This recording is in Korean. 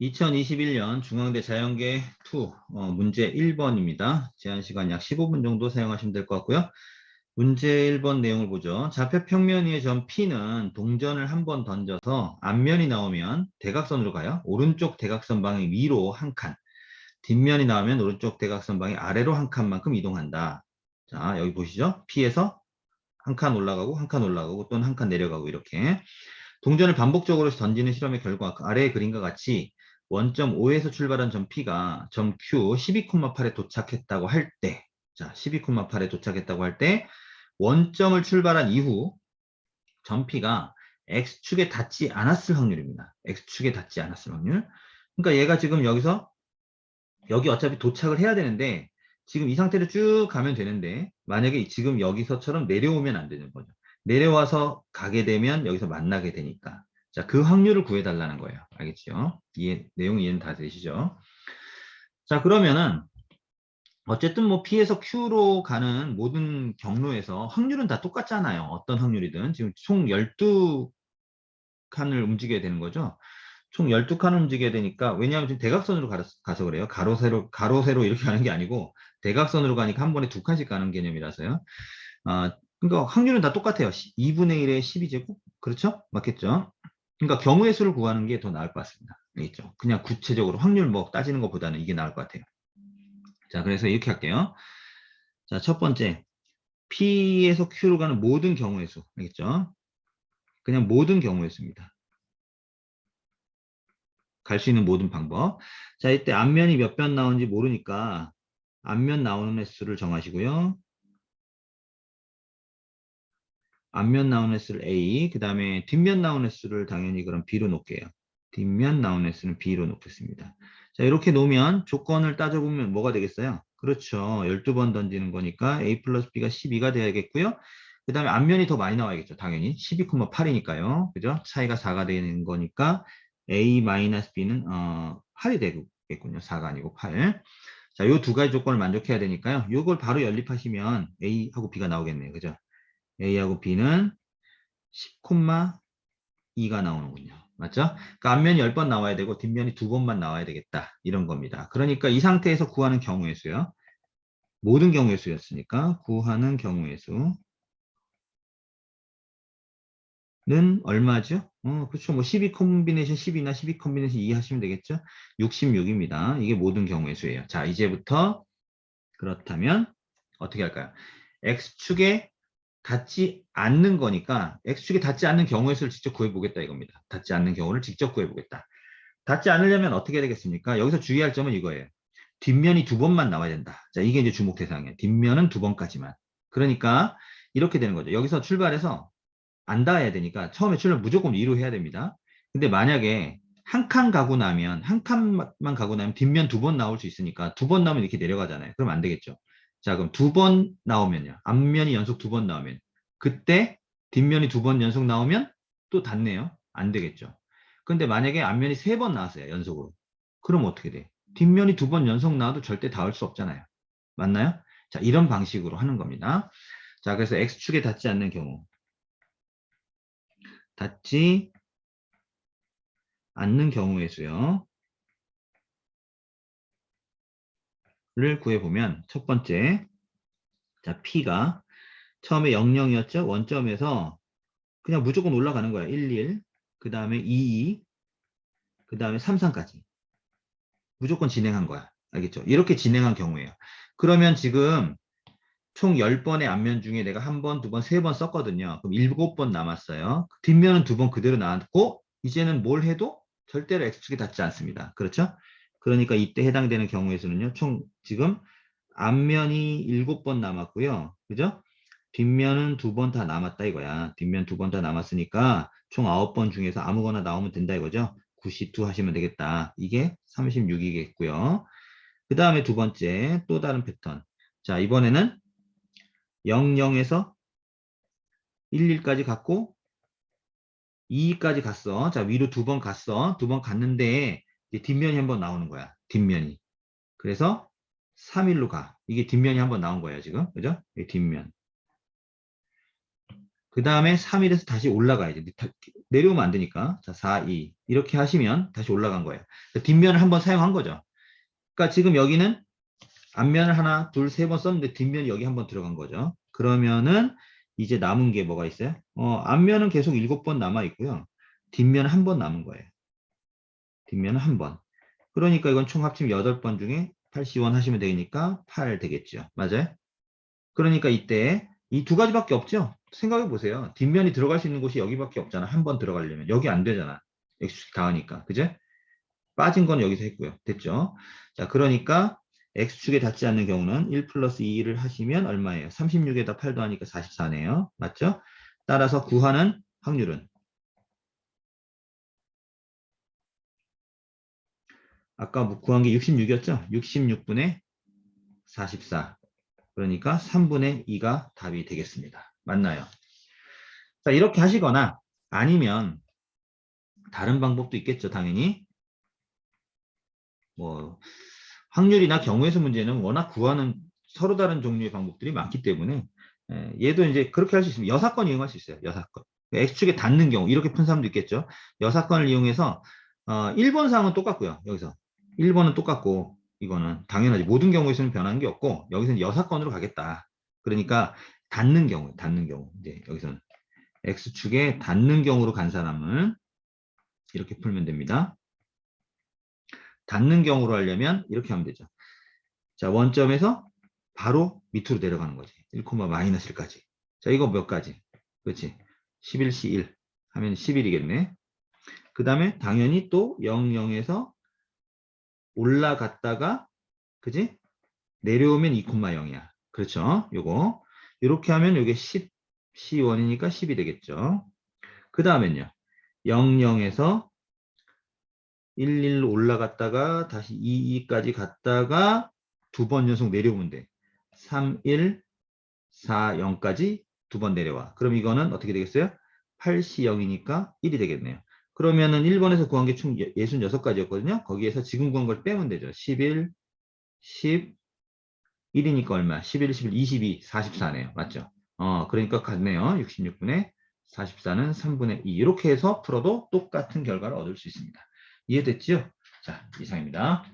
2021년 중앙대 자연계 2 어, 문제 1번입니다. 제한 시간 약 15분 정도 사용하시면 될 것 같고요. 문제 1번 내용을 보죠. 좌표 평면 위의 점 P는 동전을 한 번 던져서 앞면이 나오면 대각선으로 가요. 오른쪽 대각선 방향 위로 한 칸. 뒷면이 나오면 오른쪽 대각선 방향 아래로 한 칸만큼 이동한다. 자, 여기 보시죠. P에서 한 칸 올라가고 한 칸 올라가고 또는 한 칸 내려가고 이렇게 동전을 반복적으로 던지는 실험의 결과 아래의 그림과 같이 원점 5에서 출발한 점 P가 점 Q 12,8에 도착했다고 할 때, 자, 12,8에 도착했다고 할 때, 원점을 출발한 이후 점 P가 X축에 닿지 않았을 확률입니다. X축에 닿지 않았을 확률. 그러니까 얘가 지금 여기서 여기 어차피 도착을 해야 되는데 지금 이 상태로 쭉 가면 되는데 만약에 지금 여기서처럼 내려오면 안 되는 거죠. 내려와서 가게 되면 여기서 만나게 되니까 자, 그 확률을 구해달라는 거예요. 알겠죠? 이해, 내용 이해는 다 되시죠? 자, 그러면은, 어쨌든 뭐 P에서 Q로 가는 모든 경로에서 확률은 다 똑같잖아요. 어떤 확률이든. 지금 총 12칸을 움직여야 되는 거죠. 총 12칸을 움직여야 되니까, 왜냐하면 지금 대각선으로 가서 그래요. 가로, 세로, 가로, 세로 이렇게 가는 게 아니고, 대각선으로 가니까 한 번에 두 칸씩 가는 개념이라서요. 아, 그러니까 확률은 다 똑같아요. 2분의 1의 12제곱? 그렇죠? 맞겠죠? 그러니까 경우의 수를 구하는 게 더 나을 것 같습니다. 알겠죠? 그냥 구체적으로 확률 뭐 따지는 것보다는 이게 나을 것 같아요. 자, 그래서 이렇게 할게요. 자, 첫 번째. P에서 Q로 가는 모든 경우의 수. 알겠죠? 그냥 모든 경우의 수입니다. 갈 수 있는 모든 방법. 자, 이때 앞면이 몇번 나오는지 모르니까 앞면 나오는 횟수를 정하시고요. 앞면 나온 횟수를 A, 그 다음에 뒷면 나온 횟수를 당연히 그럼 B로 놓을게요. 뒷면 나온 횟수는 B로 놓겠습니다. 자, 이렇게 놓으면 조건을 따져보면 뭐가 되겠어요? 그렇죠. 12번 던지는 거니까 A 플러스 B가 12가 돼야겠고요. 그 다음에 앞면이 더 많이 나와야겠죠. 당연히 12,8이니까요. 그죠? 차이가 4가 되는 거니까 A 마이너스 B는 어, 8이 되겠군요. 4가 아니고 8. 자, 요 두 가지 조건을 만족해야 되니까요. 요걸 바로 연립하시면 A하고 B가 나오겠네요. 그죠? A하고 B는 10,2가 나오는군요. 맞죠? 그러니까 앞면이 10번 나와야 되고 뒷면이 2번만 나와야 되겠다. 이런 겁니다. 그러니까 이 상태에서 구하는 경우의 수요. 모든 경우의 수였으니까 구하는 경우의 수 는 얼마죠? 어, 그렇죠. 뭐 12 콤비네이션 10이나 12 콤비네이션 2 하시면 되겠죠? 66입니다. 이게 모든 경우의 수예요. 자, 이제부터 그렇다면 어떻게 할까요? X축의 닿지 않는 거니까 X축에 닿지 않는 경우의 수를 직접 구해보겠다 이겁니다. 닿지 않는 경우를 직접 구해보겠다. 닿지 않으려면 어떻게 되겠습니까? 여기서 주의할 점은 이거예요. 뒷면이 두 번만 나와야 된다. 자, 이게 이제 주목 대상이에요. 뒷면은 두 번까지만. 그러니까 이렇게 되는 거죠. 여기서 출발해서 안 닿아야 되니까 처음에 출발 무조건 위로 해야 됩니다. 근데 만약에 한 칸 가고 나면 한 칸만 가고 나면 뒷면 두 번 나올 수 있으니까 두 번 나오면 이렇게 내려가잖아요. 그럼 안 되겠죠. 자, 그럼 두 번 나오면요. 앞면이 연속 두 번 나오면 그때 뒷면이 두 번 연속 나오면 또 닿네요. 안 되겠죠. 근데 만약에 앞면이 세 번 나왔어요. 연속으로. 그럼 어떻게 돼? 뒷면이 두 번 연속 나와도 절대 닿을 수 없잖아요. 맞나요? 자, 이런 방식으로 하는 겁니다. 자, 그래서 X축에 닿지 않는 경우. 닿지 않는 경우의 수요. 를 구해보면 첫 번째 자 P가 처음에 00이었죠? 원점에서 그냥 무조건 올라가는 거야. 11 그 다음에 22 그 다음에 33까지. 무조건 진행한 거야. 알겠죠? 이렇게 진행한 경우에요. 그러면 지금 총 10번의 앞면 중에 내가 한 번, 두 번, 세 번 썼거든요. 그럼 7번 남았어요. 뒷면은 두 번 그대로 나왔고 이제는 뭘 해도 절대로 X축에 닿지 않습니다. 그렇죠 그러니까 이때 해당되는 경우의 수는요. 총 지금 앞면이 7번 남았고요. 그죠? 뒷면은 두 번 다 남았다 이거야. 뒷면 두 번 다 남았으니까 총 9번 중에서 아무거나 나오면 된다 이거죠. 92 하시면 되겠다. 이게 36이겠고요. 그 다음에 두 번째 또 다른 패턴. 자 이번에는 00에서 11까지 갔고 2까지 갔어. 자 위로 두 번 갔어. 두 번 갔는데 뒷면이 한번 나오는 거야. 뒷면이. 그래서 3일로 가. 이게 뒷면이 한번 나온 거예요, 지금. 그죠? 뒷면. 그 다음에 3일에서 다시 올라가야지. 내려오면 안 되니까. 자, 4, 2. 이렇게 하시면 다시 올라간 거예요. 뒷면을 한번 사용한 거죠. 그러니까 지금 여기는 앞면을 하나, 둘, 세 번 썼는데 뒷면이 여기 한번 들어간 거죠. 그러면은 이제 남은 게 뭐가 있어요? 어, 앞면은 계속 일곱 번 남아 있고요. 뒷면은 한번 남은 거예요. 뒷면은 한 번. 그러니까 이건 총 합치면 여덟 번 중에 80원 하시면 되니까 8 되겠죠. 맞아요? 그러니까 이때 이 두 가지밖에 없죠? 생각해 보세요. 뒷면이 들어갈 수 있는 곳이 여기밖에 없잖아. 한 번 들어가려면. 여기 안 되잖아. x축 닿으니까. 그죠? 빠진 건 여기서 했고요. 됐죠? 자, 그러니까 x축에 닿지 않는 경우는 1 플러스 2를 하시면 얼마예요? 36에다 8 더하니까 44네요. 맞죠? 따라서 구하는 확률은 아까 뭐 구한 게 66이었죠? 66분의 44. 그러니까 3분의 2가 답이 되겠습니다. 맞나요? 자, 이렇게 하시거나 아니면 다른 방법도 있겠죠, 당연히. 뭐 확률이나 경우에서 문제는 워낙 구하는 서로 다른 종류의 방법들이 많기 때문에 예, 얘도 이제 그렇게 할 수 있습니다. 여사건 이용할 수 있어요. 여사건. X축에 닿는 경우 이렇게 푼 사람도 있겠죠. 여사건을 이용해서 어, 1번 사항은 똑같고요. 여기서 1번은 똑같고 이거는 당연하지. 모든 경우에서는 변하는 게 없고 여기서는 여사건으로 가겠다. 그러니까 닿는 경우, 닿는 경우 이제 여기서는 X축에 닿는 경우로 간 사람은 이렇게 풀면 됩니다. 닿는 경우로 하려면 이렇게 하면 되죠. 자, 원점에서 바로 밑으로 내려가는 거지. 1, 마이너스 1까지. 자, 이거 몇 가지? 그렇지. 11C 1 하면 11이겠네. 그 다음에 당연히 또 0, 0에서 올라갔다가 그지? 내려오면 2,0이야. 그렇죠? 요거. 이렇게 하면 요게 10, C1이니까 10이 되겠죠. 그 다음엔요. 0, 0에서 1, 1로 올라갔다가 다시 2, 2까지 갔다가 두 번 연속 내려오면 돼. 3, 1, 4, 0까지 두 번 내려와. 그럼 이거는 어떻게 되겠어요? 8C 0이니까 1이 되겠네요. 그러면은 1번에서 구한 게 총 66가지였거든요. 거기에서 지금 구한 걸 빼면 되죠. 11, 10, 1이니까 얼마? 11, 11, 22, 44네요. 맞죠? 어, 그러니까 같네요. 66분의 44는 3분의 2. 이렇게 해서 풀어도 똑같은 결과를 얻을 수 있습니다. 이해됐죠? 자, 이상입니다.